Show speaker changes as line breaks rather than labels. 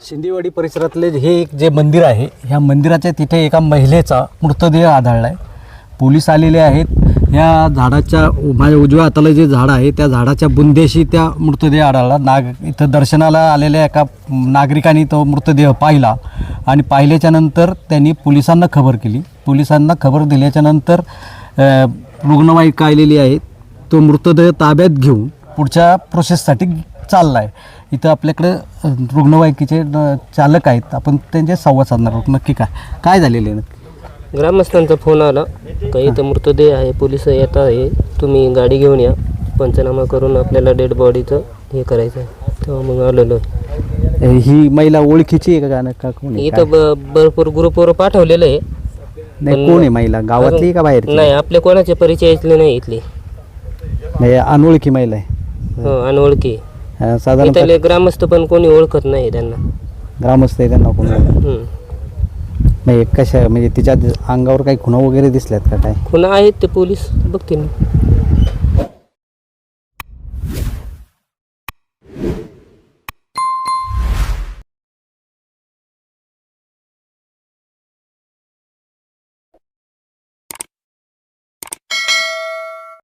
शिंदेवाडी परिसरातले हे एक जे मंदिर आहे ह्या मंदिराच्या तिथे एका महिलेचा मृतदेह आढळला आहे पोलीस आलेले आहेत. ह्या झाडाच्या माझ्या उजव्या हाताला जे झाड आहे त्या झाडाच्या बुंदेशी त्या मृतदेह आढळला. नाग इथं दर्शनाला आलेल्या एका नागरिकांनी तो मृतदेह पाहिला आणि पाहिल्याच्यानंतर त्यांनी पोलिसांना खबर केली. पोलिसांना खबर दिल्याच्यानंतर रुग्णवाहिका आलेली आहे. तो मृतदेह ताब्यात घेऊन पुढच्या प्रोसेससाठी चालला आहे इथं आपल्याकडे रुग्णवाहिकेचे चालक आहेत. आपण त्यांचे संवाद साधणार आहोत. नक्की काय? काय झालेले आहे नक्की?
ग्रामस्थांचा फोन आला. का इथं मृतदेह आहे पोलीस येत आहे. तुम्ही गाडी घेऊन या. पंचनामा करून आपल्याला डेड बॉडीचं हे करायचं आहे. तेव्हा मग आलेलो
ही महिला ओळखीची आहे का गाणं? का कोण? आहे?
इथं ब भरपूर ग्रुपवर पाठवलेलं आहे.
नाही कोण आहे महिला? गावातली का बाहेर
नाही आपल्या कोणाचे परिचय इथले नाही इथले.
नाही अनोळखी महिला आहे.
हो अनोळखी.
अ, साधारणतः
इथले ग्रामस्थ पण कोणी ओळखत नाही त्यांना.
ग्रामस्थ आहे त्यांना कोण
हम्म.
नाही कशा म्हणजे तिच्या अंगावर काही खुणा वगैरे दिसल्यात का काय?
खुणा आहेत ते पोलीस बघतील.